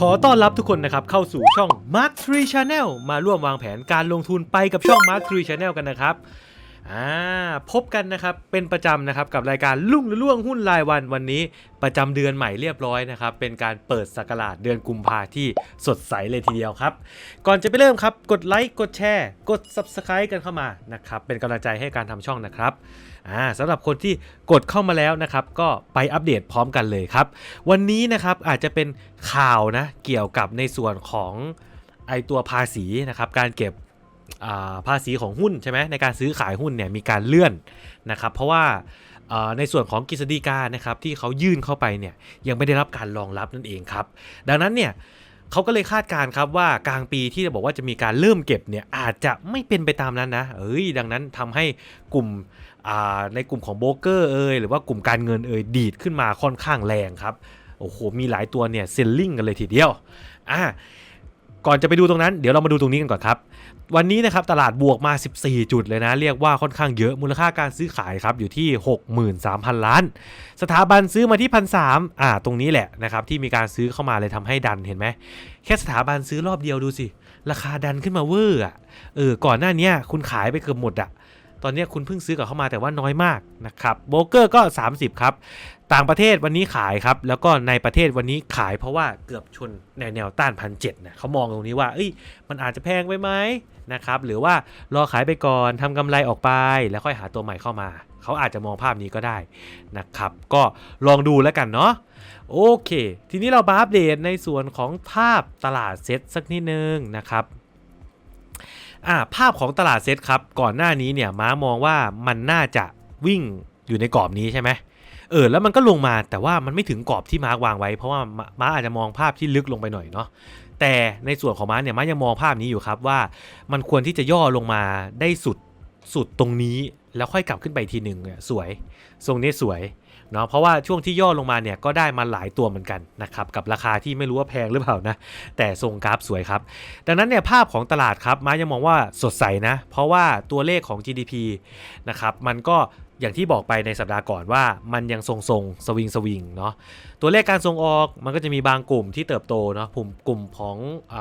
ขอต้อนรับทุกคนนะครับเข้าสู่ช่อง Mark 3 Channel มาร่วมวางแผนการลงทุนไปกับช่อง Mark 3 Channel กันนะครับ อ่าพบกันนะครับเป็นประจำนะครับกับรายการลุ่งหรือล่วงหุ้นรายวันวันนี้ประจำเดือนใหม่เรียบร้อยนะครับเป็นการเปิดสักราชเดือนกุมภาที่สดใสเลยทีเดียวครับ ก่อนจะไปเริ่มครับกดไลค์กดแชร์ กด Subscribe กันเข้ามานะครับเป็นกำลังใจให้การทำช่องนะครับอ่าสำหรับคนที่กดเข้ามาแล้วนะครับก็ไปอัปเดตพร้อมกันเลยครับ วันนี้นะครับอาจจะเป็นข่าวนะเกี่ยวกับในส่วนของไอตัวภาษีนะครับการเก็บ ภาษีของหุ้นใช่ไหมในการซื้อขายหุ้นเนี่ยมีการเลื่อนนะครับ เพราะว่าในส่วนของกฤษฎีกานะครับที่เขายื่นเข้าไปเนี่ยยังไม่ได้รับการรองรับนั่นเองครับ ดังนั้นเนี่ยเขาก็เลยคาดการครับว่ากลางปีที่จะบอกว่าจะมีการเริ่มเก็บเนี่ยอาจจะไม่เป็นไปตามนั้นนะเอ้ยดังนั้นทำให้กลุ่มในกลุ่มของโบรกเกอร์เอยหรือว่ากลุ่มการเงินเอยดีดขึ้นมาค่อนข้างแรงครับโอ้โหมีหลายตัวเนี่ยเซลลิงกันเลยทีเดียวอะก่อนจะไปดูตรงนั้นเดี๋ยวเรามาดูตรงนี้กันก่อนครับ วันนี้นะครับตลาดบวกมา 14 จุดเลยนะ เรียกว่าค่อนข้างเยอะมูลค่าการซื้อขายครับอยู่ที่ 63,000 ล้าน สถาบันซื้อมาที่พันสามอ่าตรงนี้แหละนะครับที่มีการซื้อเข้ามาเลยทำให้ดันเห็นไหมแค่สถาบันซื้อรอบเดียวดูสิ ราคาดันขึ้นมาเวอร์อะเออก่อนหน้านี้คุณขายไปเกือบหมดอะ ตอนนี้คุณเพิ่งซื้อกลับเข้ามาแต่ว่าน้อยมากนะครับโบเกอร์ก็ 30 ครับ ต่างประเทศวันนี้ขายครับ แล้วก็ในประเทศวันนี้ขายเพราะว่าเกือบชนแนวแนวต้านพันเจ็ดนะเขามองตรงนี้ว่าเอ้ยมันอาจจะแพงไปไหมนะครับหรือว่ารอขายไปก่อนทำกำไรออกไป แล้วค่อยหาตัวใหม่เข้ามาเขาอาจจะมองภาพนี้ก็ได้นะครับ ก็ลองดูแล้วกันเนาะโอเค ทีนี้เรามาอัปเดตในส่วนของภาพตลาดเซ็ตสักนิดนึงนะครับ อ่าภาพของตลาดเซตครับ ก่อนหน้านี้เนี่ยม้ามองว่ามันน่าจะวิ่งอยู่ในกรอบนี้ใช่ไหมเออแล้วมันก็ลงมาแต่ว่ามันไม่ถึงกรอบที่ม้าวางไว้ เพราะว่าม้ามาอาจจะมองภาพที่ลึกลงไปหน่อยเนาะแต่ในส่วนของม้าเนี่ยม้ายังมองภาพนี้อยู่ครับว่ามันควรที่จะย่อลงมาได้สุดสุดตรงนี้แล้วค่อยกลับขึ้นไปทีหนึ่งเนี่ยสวย ทรงนี้สวย เนาะเพราะว่าช่วงที่ย่อลงมาเนี่ยก็ได้มาหลายตัวเหมือนกันนะครับกับราคาที่ไม่รู้ว่าแพงหรือเปล่านะแต่ทรงกราฟสวยครับ ดังนั้นเนี่ยภาพของตลาดครับมายังมองว่าสดใสนะ เพราะว่าตัวเลขของ GDP นะครับมันก็อย่างที่บอกไปในสัปดาห์ก่อนว่ามันยังทรงๆสวิงสวิงเนาะตัวเลขการส่งออกมันก็จะมีบางกลุ่มที่เติบโตเนาะกลุ่มกลุ่มของอ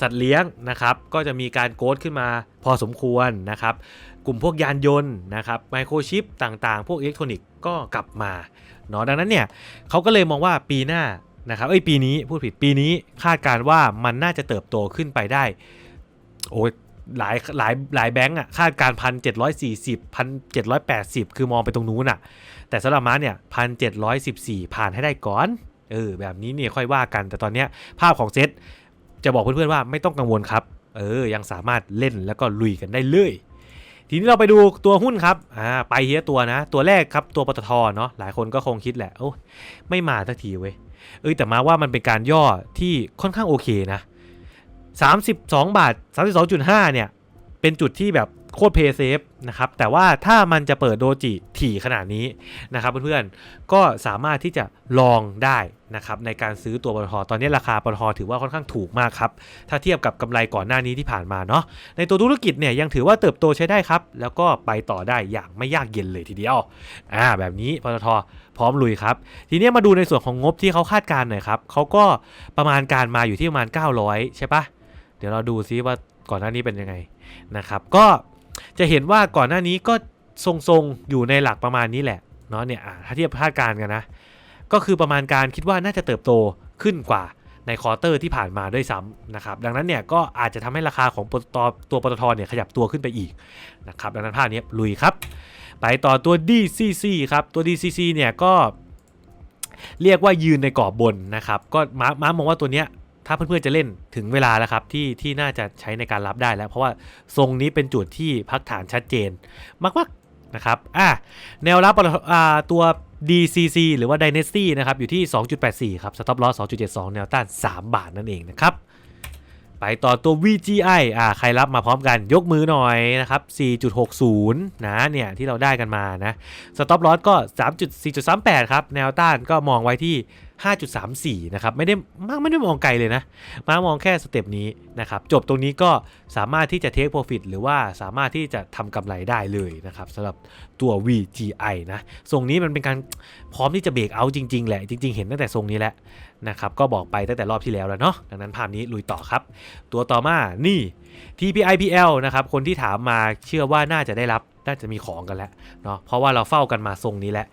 สัตว์เลี้ยงนะครับก็จะมีการโกรขึ้นมาพอสมควรนะครับกลุ่มพวกยานยนต์นะครับไมโครชิปต่างๆ พวกอิเล็กทรอนิกส์ ก็กลับมาเนาะดังนั้นเนี่ยเขาก็เลยมองว่าปีหน้านะครับเอ้ยปีนี้พูดผิดปีนี้คาดการว่ามันน่าจะเติบโตขึ้นไปได้โอ้ยหลายหลายหลายแบงก์อะคาดการพันเจ็ดร้อยสี่สิบพันเจ็ดร้อยแปดสิบคือมองไปตรงนู้นอะ แต่สำหรับม้าเนี่ยพันเจ็ดร้อยสิบสี่ผ่านให้ได้ก่อนเออแบบนี้เนี่ยค่อยว่ากันแต่ตอนเนี้ยภาพของเซตจะบอกเพื่อนๆว่าไม่ต้องกังวลครับ เออยังสามารถเล่นแล้วก็ลุยกันได้เลย ทีนี้เราไปดูตัวหุ้นครับ อ่า ไปเฮียตัวนะ ตัวแรกครับ ตัวปตทเนาะ หลายคนก็คงคิดแหละ โอ้ยไม่มาสักทีเว้ย เอ้ย แต่มาว่ามันเป็นการย่อที่ค่อนข้างโอเคนะ 32 บาท 32.5 เนี่ย เป็นจุดที่แบบ โคตรเพย์เซฟนะครับแต่ว่าถ้ามันจะเปิดโดจิถี่ขนาดนี้นะครับเพื่อนๆก็สามารถที่จะลองได้นะครับในการซื้อตัวปตทตอนนี้ราคาปตทถือว่าค่อนข้างถูกมากครับ ถ้าเทียบกับกำไรก่อนหน้านี้ที่ผ่านมาเนาะในตัวธุรกิจเนี่ยยังถือว่าเติบโตใช้ได้ครับ แล้วก็ไปต่อได้อย่างไม่ยากเย็นเลยทีเดียวอ่าแบบนี้ปตทพร้อมลุยครับ ทีนี้มาดูในส่วนของงบที่เขาคาดการณ์หน่อยครับเขาก็ประมาณการมาอยู่ที่ประมาณ 900 ใช่ปะเดี๋ยวเราดูซิว่าก่อนหน้านี้เป็นยังไงนะครับก็ จะเห็นว่าก่อนหน้านี้ก็ทรงๆอยู่ในหลักประมาณนี้แหละเนาะเนี่ยถ้าเทียบคาดการณ์กันนะ ก็คือประมาณการคิดว่าน่าจะเติบโตขึ้นกว่าในคอเตอร์ที่ผ่านมาด้วยซ้ำนะครับดังนั้นเนี่ยก็อาจจะทำให้ราคาของปตทตัวปตทเนี่ยขยับตัวขึ้นไปอีกนะครับดังนั้นภาพนี้ลุยครับ ไปต่อตัว DCC ครับตัว DCC เนี่ยก็เรียกว่ายืนในกรอบบนนะครับก็ม้าม้ามองว่าตัวเนี้ยาเพื่อนๆจะเล่นถึงเวลาแล้วครับที่ที่น่าจะใช้ในการรับได้แล้ว เพราะว่าทรงนี้เป็นจุดที่พักฐานชัดเจนมากๆนะครับอะแนวรับอ่าตัว DCC หรือว่า Dynasty นะครับอยู่ที่ 2.84 ครับ Stop Loss 2.72 แนวต้าน 3 บาทนั่นเองนะครับ ไปต่อตัว VGI อ่าใครรับมาพร้อมกันยกมือหน่อยนะครับ 4.60 นะเนี่ยที่เราได้กันมานะ Stop Loss ก็ 3.4.38 ครับ แนวต้านก็มองไว้ที่ 5.34 นะครับ ไม่ได้มากไม่ได้มองไกลเลยนะ มามองแค่สเต็ปนี้นะครับ จบตรงนี้ก็สามารถที่จะ take profit หรือว่าสามารถที่จะทำกำไรได้เลยนะครับสำหรับตัว VGI นะ ทรงนี้มันเป็นการพร้อมที่จะเบรกเอาจริง ๆ แหละ จริง ๆ เห็นตั้งแต่ทรงนี้แหละนะครับ ก็บอกไปตั้งแต่รอบที่แล้วแล้วเนาะ ดังนั้นภาพนี้ลุยต่อครับ ตัวต่อมานี่ TPIPL นะครับ คนที่ถามมาเชื่อว่าน่าจะได้รับ น่าจะมีของกันแล้วเนาะ เพราะว่าเราเฝ้ากันมาทรงนี้แหละ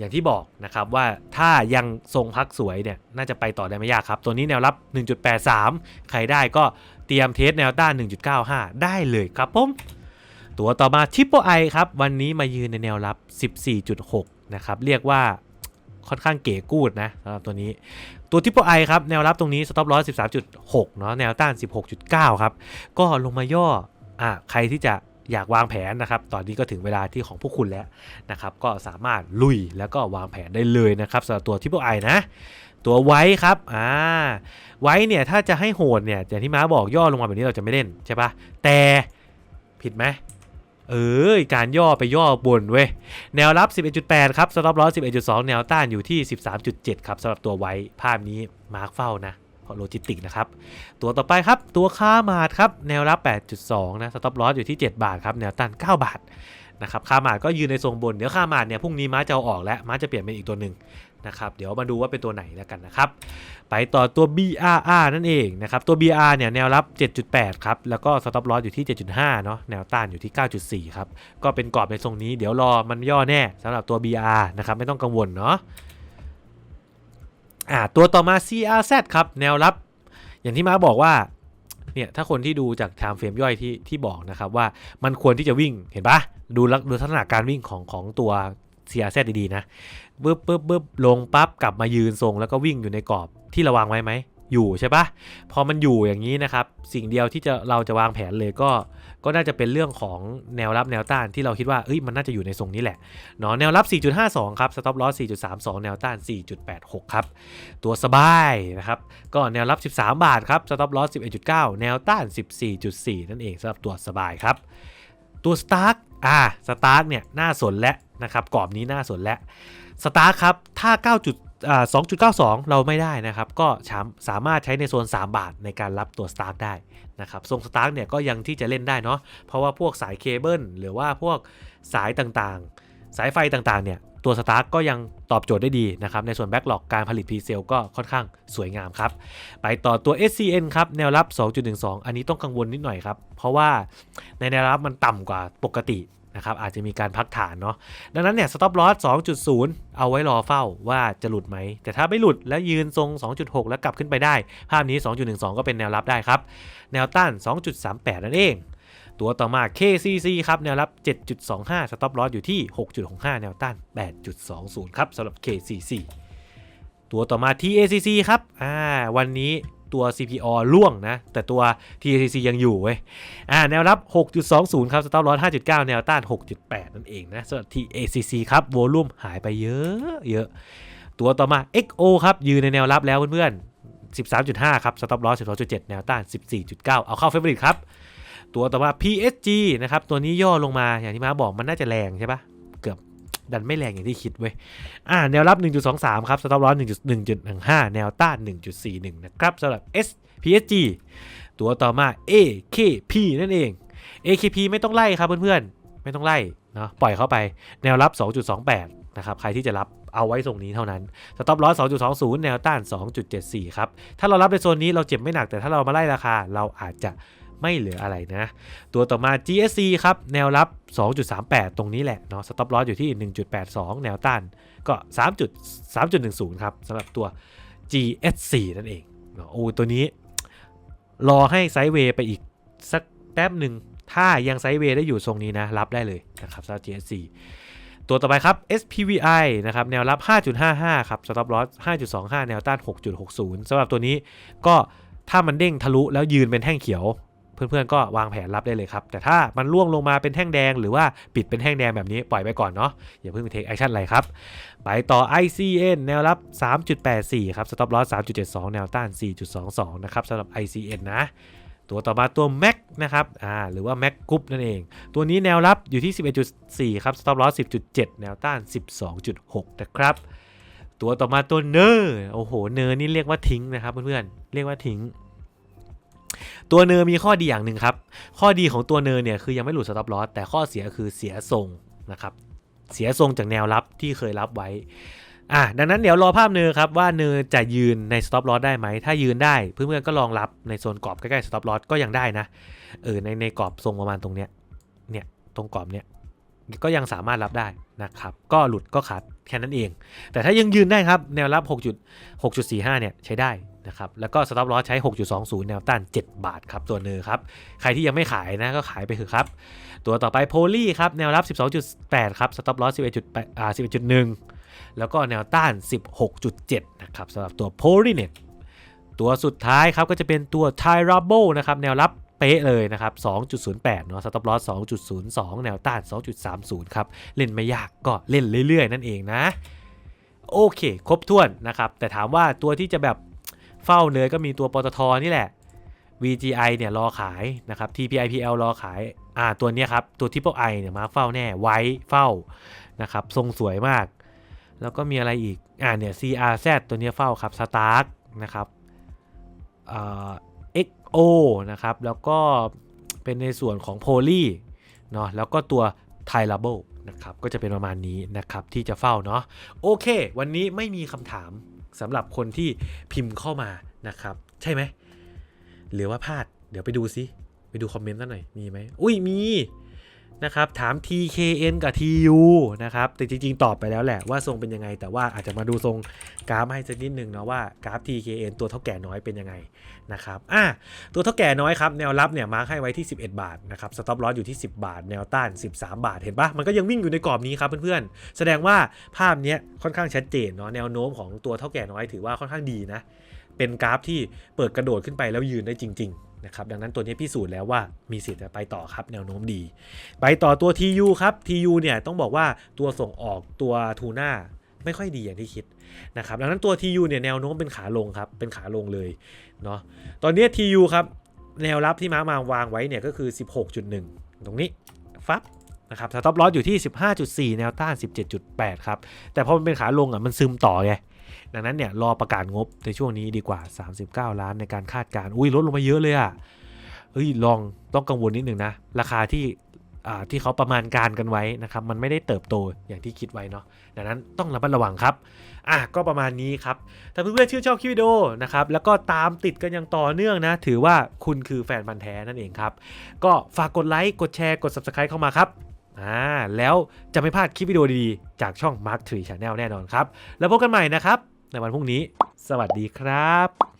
อย่างที่บอกนะครับว่าถ้ายังทรงพักสวยเนี่ยน่าจะไปต่อได้ไม่ยากครับ ตัวนี้แนวรับ 1.83 ใครได้ก็เตรียมเทสแนวต้าน1.95 ได้เลยครับผมตัวต่อมา Triple I ครับ วันนี้มายืนในแนวรับ 14.6 นะครับ เรียกว่าค่อนข้างเก๋กูดนะสำหรับตัวนี้ตัว Triple I ครับ แนวรับตรงนี้ stop loss 13.6 เนาะแนวต้าน 16.9 ครับ ก็ลงมาย่ออะใครที่จะ อยากวางแผนนะครับ ตอนนี้ก็ถึงเวลาที่ของพวกคุณแล้วนะครับ ก็สามารถลุยแล้วก็วางแผนได้เลยนะครับสำหรับตัว Triple I นะ ตัวไว้ครับอ่าไว้เนี่ยถ้าจะให้โหดเนี่ยอย่างที่ม้าบอกย่อลงมาแบบนี้เราจะไม่เล่นใช่ปะแต่ผิดไหมเออการย่อไปย่อบนเว้ยแนวรับ 11.8 ครับสต็อปลอส11.2 แนวต้านอยู่ที่ 13.7 ครับสำหรับตัวไว้ภาพนี้มาร์คเฝ้านะ โลจิสติกนะครับ ตัวต่อไปครับ ตัวค่ามาดครับ แนวรับ 8.2 นะสต็อปลอสอยู่ที่ 7 บาทครับ แนวต้าน 9 บาทนะครับค่ามาดก็ยืนในทรงบน เดี๋ยวค่ามาดเนี่ยพรุ่งนี้ม้าจะเอาออกแล้วม้าจะเปลี่ยนเป็นอีกตัวหนึ่งนะครับเดี๋ยวมาดูว่าเป็นตัวไหนแล้วกันนะครับ ไปต่อตัว BRR นั่นเองนะครับตัว BR เนี่ยแนวรับ 7.8 ครับ แล้วก็ stop loss อยู่ที่ 7.5 เนาะแนวต้านอยู่ที่ 9.4 ครับ ก็เป็นกรอบในทรงนี้เดี๋ยวรอมันย่อแน่สำหรับตัว BR นะครับไม่ต้องกังวลเนาะ อ่าตัวต่อมา CRZ ครับ แนวรับ อย่างที่มาบอกว่าเนี่ยถ้าคนที่ดูจากไทม์เฟรมย่อยที่ที่บอกนะครับว่ามันควรที่จะวิ่งเห็นปะดูลักดูลักษณะการวิ่งของของตัว CRZ ดีๆนะปึ๊บปึ๊บปึ๊บลงปั๊บกลับมายืนทรงแล้วก็วิ่งอยู่ในกรอบที่ระวางไว้ไหม อยู่ใช่ปะพอมันอยู่อย่างนี้นะครับ สิ่งเดียวที่จะเราจะวางแผนเลยก็ก็น่าจะเป็นเรื่องของแนวรับแนวต้านที่เราคิดว่าเอ้ยมันน่าจะอยู่ในทรงนี้แหละเนาะแนวรับ 4.52 ครับ stop loss 4.32 แนวต้าน 4.86 ครับ ตัวสบายนะครับ ก็แนวรับ 13 บาทครับ stop loss 11.9 แนวต้าน 14.4 นั่นเองสำหรับตัวสบายครับ ตัว Stark อ่า Stark เนี่ยน่าสนและนะครับกรอบนี้น่าสนและสตาร์ครับ ถ้า9จุดอ่า 2.92 เราไม่ได้นะครับ ก็สามารถใช้ในโซน 3 บาทในการรับตัวสตาร์ได้นะครับทรงสตาร์เนี่ยก็ยังที่จะเล่นได้เนาะเพราะว่าพวกสายเคเบิลหรือว่าพวกสายต่างๆ สายไฟต่างๆเนี่ยตัวสตาร์ก็ยังตอบโจทย์ได้ดีนะครับ ในส่วนแบ็กหลอกการผลิตพรีเซลก็ค่อนข้างสวยงามครับ ไปต่อตัว SCN ครับ แนวรับ 2.12 อันนี้ต้องกังวลนิดหน่อยครับ เพราะว่าในแนวรับมันต่ำกว่าปกติ นะครับอาจจะมีการพักฐานเนาะดังนั้นเนี่ย stop loss 2.0 เอาไว้รอเฝ้าว่าจะหลุดไหม แต่ถ้าไม่หลุดแล้วยืนทรง 2.6 แล้วกลับขึ้นไปได้ ภาพนี้ 2.12 ก็เป็นแนวรับได้ครับ แนวต้าน 2.38 นั่นเอง ตัวต่อมา KCC ครับ แนวรับ 7.25 stop loss อยู่ที่ 6.65 แนวต้าน 8.20 ครับสำหรับ KCC ตัวต่อมา TACC ครับอ่าวันนี้ ตัว CPO ล่วงนะ แต่ตัว TACC ยังอยู่เว้ยอ่าแนวรับ 6.20 ครับ stop loss 5.9 แนวต้าน 6.8 นั่นเองนะสำหรับ TACC ครับโวลุ่มหายไปเยอะเยอะ ตัวต่อมา XO ครับ ยืนในแนวรับแล้วเพื่อนๆ 13.5 ครับ stop loss 12.7 แนวต้าน 14.9 เอาเข้าเฟเวอร์ริตครับ ตัวต่อมา PSG นะครับ ตัวนี้ย่อลงมาอย่างที่มาบอกมันน่าจะแรงใช่ปะเกือบ ดันไม่แรงอย่างที่คิดเว้ยอ่าแนวรับ 1.23 ครับ stop loss 1.1.15 แนวต้าน1.41 นะครับสำหรับ S PSG ตัวต่อมา AKP นั่นเอง AKP ไม่ต้องไล่ครับเพื่อนๆ ไม่ต้องไล่เนาะปล่อยเข้าไปแนวรับ 2.28 นะครับ ใครที่จะรับเอาไว้ตรงนี้เท่านั้น stop loss 2.20 แนวต้าน 2.74 ครับ ถ้าเรารับในโซนนี้เราเจ็บไม่หนักแต่ถ้าเรามาไล่ราคาเราอาจจะ ไม่เหลืออะไรนะ ตัวต่อมา GSC ครับ แนวรับ 2.38 ตรงนี้แหละเนาะ stop loss อยู่ที่ 1.82 แนวต้านก็ 3 3.10 ครับสำหรับตัว GSC นั่นเองเนาะโอ้ตัวนี้ รอให้ไซด์เวย์ไปอีกสักแป๊บหนึ่งถ้ายังไซด์เวย์ได้อยู่ทรงนี้นะ รับได้เลยนะครับสำหรับ GSC ตัวต่อไปครับ SPVI นะครับแนวรับ 5.55 ครับ stop loss 5.25 แนวต้าน 6.60สำหรับตัวนี้ก็ถ้ามันเด้งทะลุแล้วยืนเป็นแท่งเขียว เพื่อนๆก็วางแผนรับได้เลยครับ แต่ถ้ามันล่วงลงมาเป็นแท่งแดง หรือว่าปิดเป็นแท่งแดงแบบนี้ปล่อยไปก่อนเนาะอย่าเพิ่งไปเทคแอคชั่นอะไรครับ ไปต่อ ICN แนวรับ 3.84 ครับ stop loss 3.72 แนวต้าน 4.22 นะครับสำหรับ ICN นะตัวต่อมาตัว Mac นะครับ อ่า หรือว่า Mac Group นั่นเอง ตัวนี้แนวรับอยู่ที่ 11.4 ครับ stop loss 10.7 แนวต้าน 12.6 นะครับ ตัวต่อมาตัวเนอร์ โอ้โห เนอร์นี่เรียกว่าทิ้งนะครับเพื่อนๆ เรียกว่าทิ้ง ตัวเนอร์มีข้อดีอย่างหนึ่งครับ ข้อดีของตัวเนอร์เนี่ยคือยังไม่หลุดสต็อปลอสแต่ข้อเสียคือเสียทรงนะครับ เสียทรงจากแนวรับที่เคยรับไว้อะดังนั้นเดี๋ยวรอภาพเนอร์ครับว่าเนอร์จะยืนในสต็อปลอสได้ไหม ถ้ายืนได้เพื่อนๆก็ลองรับในโซนกรอบใกล้ๆสต็อปลอสก็ยังได้นะเออในในกรอบทรงประมาณตรงเนี้ยเนี่ยตรงกรอบเนี้ยก็ยังสามารถรับได้นะครับ ก็หลุดก็ขาดแค่นั้นเอง แต่ถ้ายังยืนได้ครับแนวรับ 6 6.45 เนี่ยใช้ได้ นะครับแล้วก็สต็อปลอสใช้ 6.20 แนวต้าน 7 บาทครับตัวเนอร์ครับ ใครที่ยังไม่ขายนะก็ขายไปเถอะครับ ตัวต่อไปโพลีครับ แนวรับ 12.8 ครับสต็อปลอส11.8อ่า11.1 แล้วก็แนวต้าน 16.7 นะครับสำหรับตัวโพลีเน็ตตัวสุดท้ายครับก็จะเป็นตัว t y r a b l e นะครับ แนวรับเป๊ะเลยนะครับ 2.08 เนาะสต็อปลอส2.02 แนวต้าน 2.30 ครับ เล่นไม่ยากก็เล่นเรื่อยๆ นั่นเองนะ โอเค ครบถ้วนนะครับ แต่ถามว่าตัวที่จะแบบ เฝ้าเนยก็มีตัวปตทนี่แหละ VGI เนี่ยรอขายนะครับ TPIPL รอขายอ่าตัวนี้ครับ ตัว Triple I เนี่ยมาเฝ้าแน่ไว้เฝ้านะครับ ทรงสวยมาก แล้วก็มีอะไรอีกอ่าเนี่ย CRZ ตัวนี้เฝ้าครับ Stark นะครับอ่า XO นะครับ แล้วก็เป็นในส่วนของ Poly เนาะแล้วก็ตัว t y l a b l e นะครับก็จะเป็นประมาณนี้นะครับที่จะเฝ้าเนาะโอเค วันนี้ไม่มีคำถาม สำหรับคนที่พิมพ์เข้ามานะครับ ใช่ไหมหรือว่าพลาดเดี๋ยวไปดูซิ ไปดูคอมเมนต์นั่นหน่อย มีไหมอุ้ยมี นะครับถาม TKN กับ TU นะครับแต่จริง ๆ ตอบไปแล้วแหละว่าทรงเป็นยังไง แต่ว่าอาจจะมาดูทรงกราฟให้สักนิดหนึ่งเนาะว่ากราฟ TKN ตัวเท่าแก่น้อยเป็นยังไงนะครับอะตัวเท่าแก่น้อยครับแนวรับเนี่ยมาร์คให้ไว้ที่ 11 บาทนะครับสต็อปลอสอยู่ที่ 10 บาท แนวต้าน 13 บาทเห็นปะมันก็ยังวิ่งอยู่ในกรอบนี้ครับเพื่อนๆ แสดงว่าภาพเนี้ยค่อนข้างชัดเจนเนาะแนวโน้มของตัวเท่าแก่น้อยถือว่าค่อนข้างดีนะเป็นกราฟที่เปิดกระโดดขึ้นไปแล้วยืนได้จริง ๆ นะครับดังนั้นตัวนี้พิสูจน์แล้วว่ามีสิทธิ์จะไปต่อครับแนวโน้มดี ไปต่อตัว TU ครับ TU เนี่ยต้องบอกว่าตัวส่งออกตัวทูน่าไม่ค่อยดีอย่างที่คิดนะครับดังนั้นตัว TU เนี่ยแนวโน้มเป็นขาลงครับเป็นขาลงเลยเนาะตอนนี้ TU ครับแนวรับที่มามาวางไว้เนี่ยก็คือ 16.1 ตรงนี้ฟับนะครับสต็อปลอสอยู่ที่ 15.4 แนวต้าน 17.8 ครับ แต่พอมันเป็นขาลงอะมันซึมต่อไง ดังนั้นเนี่ยรอประกาศงบในช่วงนี้ดีกว่า 39 ล้านในการคาดการณ์อุ้ยลดลงมาเยอะเลยอะเอ้ยลองต้องกังวลนิดนึงนะ ราคาที่อ่าที่เขาประมาณการกันไว้นะครับ มันไม่ได้เติบโตอย่างที่คิดไว้เนาะดังนั้นต้องระมัดระวังครับอะก็ประมาณนี้ครับ ถ้าเพื่อนๆชื่นชอบคลิปวิดีโอนะครับ แล้วก็ตามติดกันอย่างต่อเนื่องนะ ถือว่าคุณคือแฟนพันธ์แท้นั่นเองครับ ก็ฝากกดไลค์ กดแชร์ กด Subscribe เข้ามาครับ อ่าแล้วจะไม่พลาดคลิปวิดีโอดีๆ จากช่อง Mark 3 Channel แน่นอนครับ แล้วพบกันใหม่นะครับ ในวันพรุ่งนี้ สวัสดีครับ